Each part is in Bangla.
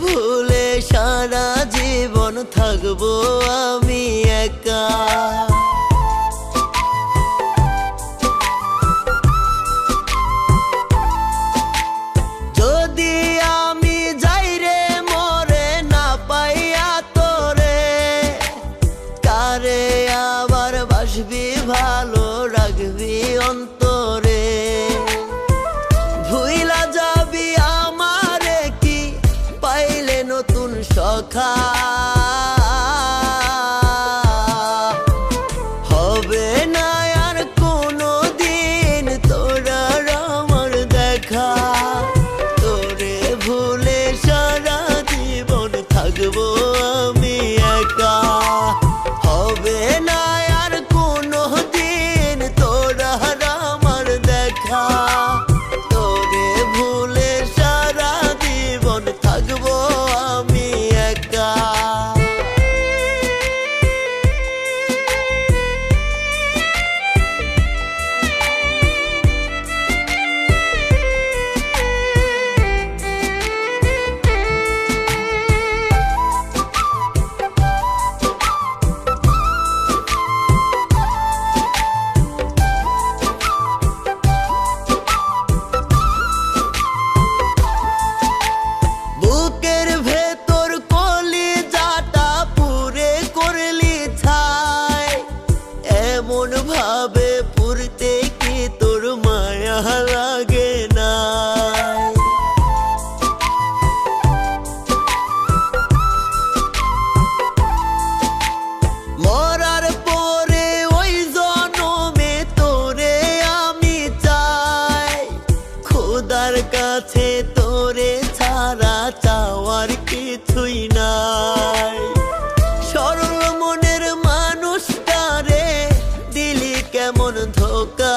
ভুলে সারা জীবন থাকব আমি একা। car. খোদার কাছে তোরে ছাড়া চাওয়ার কিছুই নাই। সরল মনের মানুষটারে দিলি কেমন ধোকা।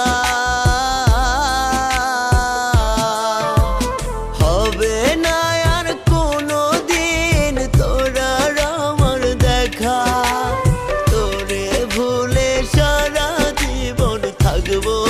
হবে না আর কোনো দিন তোরা আমার দেখা। তোরে ভুলে সারা থাকব